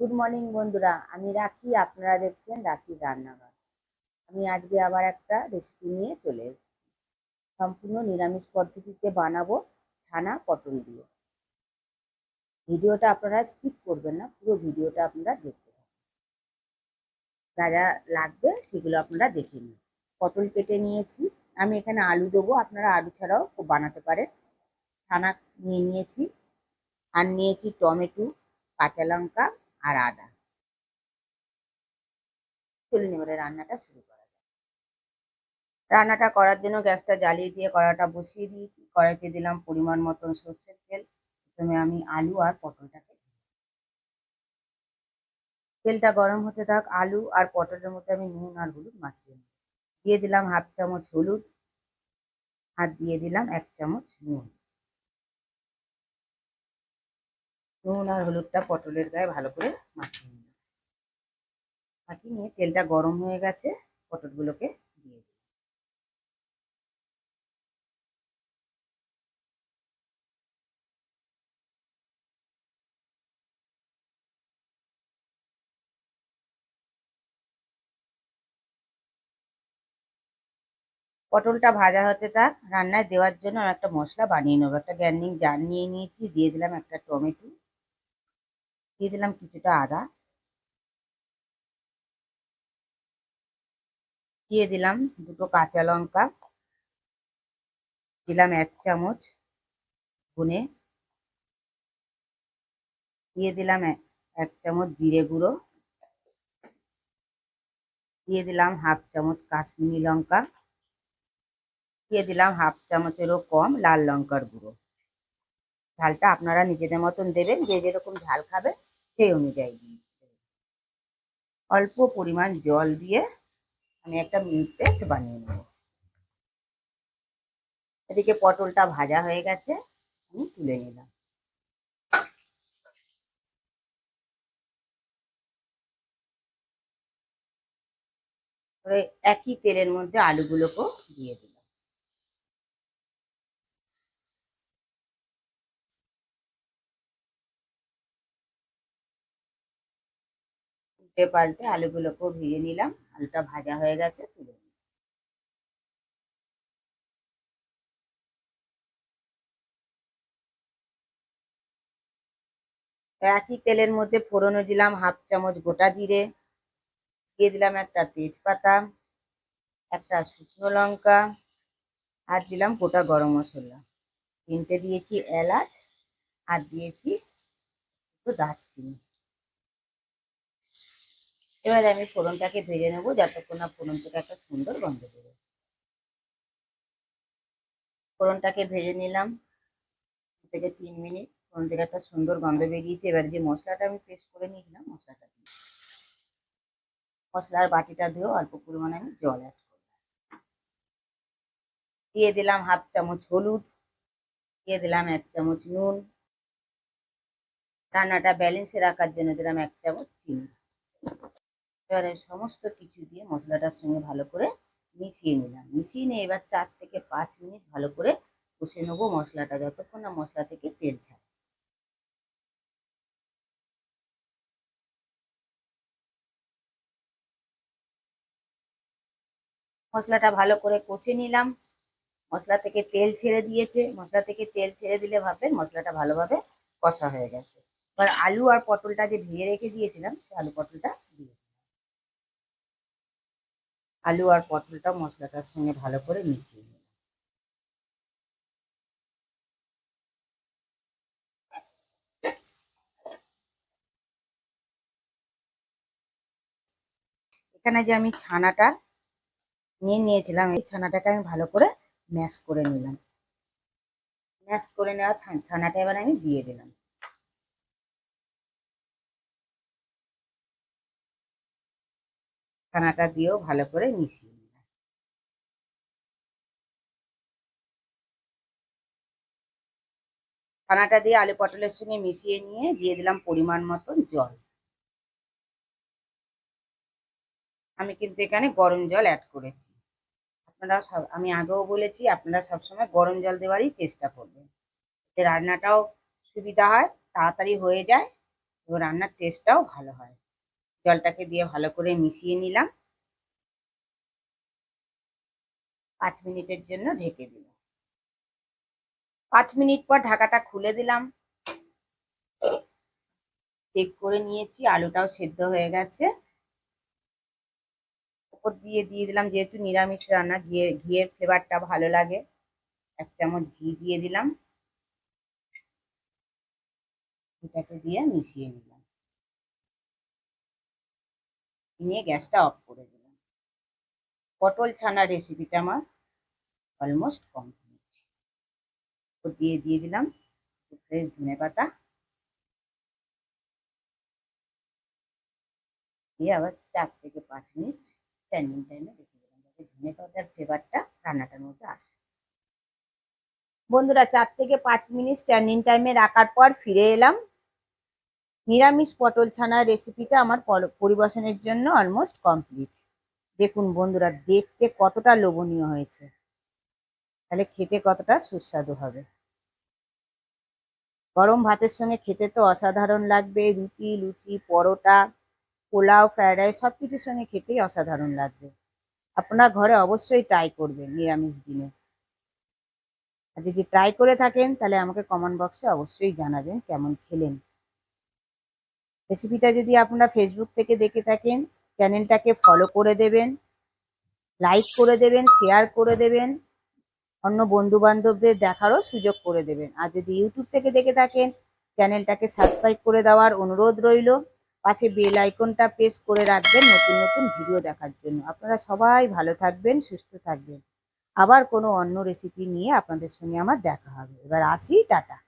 Good morning বন্ধুরা। আমি রাখি, আপনারা দেখছেন রাখির রান্নাঘর। আমি আজকে আবার একটা রেসিপি নিয়ে চলে এসেছি। সম্পূর্ণ নিরামিষ পদ্ধতিতে বানাবো ছানা পটল দিয়ে। ভিডিওটা আপনারা স্কিপ করবেন না, পুরো ভিডিওটা আপনারা দেখতে যা যা লাগবে সেগুলো আপনারা দেখে নিন। পটল কেটে নিয়েছি। আমি এখানে আলু দেবো, আপনারা আলু ছাড়াও বানাতে পারেন। ছানা নিয়ে নিয়েছি। আর নিয়েছি টমেটো, কাঁচা লঙ্কা আর আদা চলুন এবারে রান্নাটা শুরু করা যাক। রান্নাটা করার জন্য গ্যাসটা জ্বালিয়ে দিয়ে কড়াটা বসিয়ে দিয়েছি। কড়াইতে দিলাম পরিমাণ মতন সর্ষের তেল। প্রথমে আমি আলু আর পটলটাকে তেলটা গরম হতে থাক, আলু আর পটলের মধ্যে আমি নুন আর হলুদ মাখিয়ে নিই দিয়ে দিলাম হাফ চামচ হলুদ। আর দিয়ে দিলাম এক চামচ নুন। নুন আর হলুদটা পটলের গায়ে ভালো করে মাখিয়ে নিলাম। মাখিয়ে নিয়ে তেলটা গরম হয়ে গেছে, পটলগুলোকে দিয়ে দিই পটলটা ভাজা হতে থাক, রান্নায় দেওয়ার জন্য একটা মশলা বানিয়ে নেব। একটা গ্যান্ডিং জার নিয়ে নিয়েছি, দিয়ে দিলাম একটা টমেটো। দিয়ে দিলাম কিছুটা আদা। দিয়ে দিলাম দুটো কাঁচা লঙ্কা। দিলাম এক চামচ ধনে। দিয়ে দিলাম এক চামচ জিরে গুঁড়ো। দিয়ে দিলাম হাফ চামচ কাশ্মীরি লঙ্কা। দিয়ে দিলাম হাফ চামচেরও কম লাল লঙ্কার গুঁড়ো। ঝালটা আপনারা নিজেদের মতন দেবেন, যে যেরকম ঝাল খাবে। সেই অনুযায়ী অল্প পরিমাণ জল দিয়ে আমি একটা মিল্ক পেস্ট বানিয়ে নেব। এদিকে পটলটা ভাজা হয়ে গেছে, আমি তুলে নিলাম। একই তেলের মধ্যে আলুগুলোকেও দিয়ে দিলাম উল্টে পাল্টে আলুগুলোকেও ভেজে নিলাম। আলুটা ভাজা হয়ে গেছে, তুলে একই তেলের মধ্যে ফোড়নে দিলাম হাফ চামচ গোটা জিরে, দিয়ে দিলাম একটা তেজপাতা, একটা শুকনো লঙ্কা, আর দিলাম গোটা গরম মশলা। তিনটে দিয়েছি এলাচ, আর দিয়েছি একটু দারচিনি। এবার আমি ফোড়নটাকে ভেজে নেব, যতক্ষণ না ফোড়ন থেকে একটা সুন্দর গন্ধ দেবে। ফোড়নটাকে ভেজে নিলাম। থেকে তিন মিনিট ফোড়ন থেকে একটা সুন্দর গন্ধ বেরিয়েছে। এবার যে মশলাটা আমি পেস্ট করে নিয়েছিলাম, মশলাটা মশলার বাটিটা দিয়েও অল্প পরিমাণে আমি জল অ্যাড করলাম। দিয়ে দিলাম হাফ চামচ হলুদ, দিয়ে দিলাম এক চামচ নুন। রান্নাটা ব্যালেন্সে রাখার জন্য দিলাম এক চামচ চিনি। এবারে সমস্ত কিছু দিয়ে মশলাটার সঙ্গে ভালো করে মিশিয়ে নিলাম। মিশিয়ে নিয়ে এবার চার থেকে পাঁচ মিনিট ভালো করে কষে নেব মশলাটা, যতক্ষণ না মশলা থেকে তেল ছাড়ে। মশলাটা ভালো করে কষে নিলাম। মশলা থেকে তেল ছেড়ে দিয়েছে। মশলা থেকে তেল ছেড়ে দিলে ভাববেন মশলাটা ভালোভাবে কষা হয়ে গেছে। এবার আলু আর পটলটা যে ধুয়ে রেখে দিয়েছিলাম, সে আলু পটলটা দিয়ে আলু আর পটলটা মশলাটার সঙ্গে ভালো করে মিশিয়ে নিই এখানে যে আমি ছানাটা নিয়ে নিয়েছিলাম, এই ছানাটাকে আমি ভালো করে ম্যাশ করে নিলাম। ম্যাশ করে নেওয়া ছানাটা এবার আমি দিয়ে দিলাম। ছানাটা দিয়েও ভালো করে মিশিয়ে ছানাটা দিয়ে আলু পটলের সঙ্গে মিশিয়ে নিয়ে দিয়ে দিলাম পরিমাণ মতন জল। আমি কিন্তু এখানে গরম জল অ্যাড করেছি। আপনারা সব, আমি আগেও বলেছি, আপনারা সবসময় গরম জল দেওয়ারই চেষ্টা করবেন। এতে রান্নাটাও সুবিধা হয়, তাড়াতাড়ি হয়ে যায় এবং রান্নার টেস্টটাও ভালো হয়। জলটাকে দিয়ে ভালো করে মিশিয়ে নিলাম। পাঁচ মিনিটের জন্য ঢেকে দিলাম। পাঁচ মিনিট পর ঢাকাটা খুলে দিলাম। চেক করে নিয়েছি, আলুটাও সেদ্ধ হয়ে গেছে। ওপর দিয়ে দিয়ে দিলাম, যেহেতু নিরামিষ রান্না, ঘিয়ে, ঘিয়ের ফ্লেভারটা ভালো লাগে, এক চামচ ঘি দিয়ে দিলাম। এটাকে দিয়ে মিশিয়ে নিলাম। নিয়ে গ্যাসটা অফ করে দিলাম। পটল ছানার রেসিপিটা আমার অলমোস্ট কমপ্লিট দিয়ে দিয়ে দিলাম ফ্রেশ ধনে পাতা। দিয়ে আবার চার থেকে পাঁচ মিনিট স্ট্যান্ডিং টাইমে রেখে দিলাম যাতে ধনে পাতার ফ্লেভারটা রান্নাটার মধ্যে আসে। বন্ধুরা, চার থেকে পাঁচ মিনিট স্ট্যান্ডিং টাইমে রাখার পর ফিরে এলাম। নিরামিষ পটল ছানার রেসিপিটা আমার পর- পরিবেশনের জন্য অলমোস্ট কমপ্লিট দেখুন বন্ধুরা, দেখতে কতটা লোভনীয় হয়েছে। তাহলে খেতে কতটা সুস্বাদু হবে। গরম ভাতের সঙ্গে খেতে তো অসাধারণ লাগবে, রুটি, লুচি, পরোটা, পোলাও ফ্রায়েড রাইস সব কিছুর সঙ্গে খেতেই অসাধারণ লাগবে। আপনারা ঘরে অবশ্যই ট্রাই করবেন নিরামিষ দিনে। আর যদি ট্রাই করে থাকেন, তাহলে আমাকে কমেন্ট বক্সে অবশ্যই জানাবেন কেমন খেলেন। রেসিপিটা যদি আপনারা ফেসবুক থেকে দেখে থাকেন চ্যানেলটাকে ফলো করে দেবেন লাইক করে দেবেন শেয়ার করে দেবেন, অন্য বন্ধু বান্ধবদের দেখারও সুযোগ করে দেবেন। আর যদি ইউটিউব থেকে দেখে থাকেন চ্যানেলটাকে সাবস্ক্রাইব করে দেওয়ার অনুরোধ রইল, পাশে বেল আইকনটা প্রেস করে রাখবেন নতুন নতুন ভিডিও দেখার জন্য। আপনারা সবাই ভালো থাকবেন, সুস্থ থাকবেন। আবার কোনো অন্য রেসিপি নিয়ে আপনাদের সঙ্গে আমার দেখা হবে। এবার আসি, টাটা।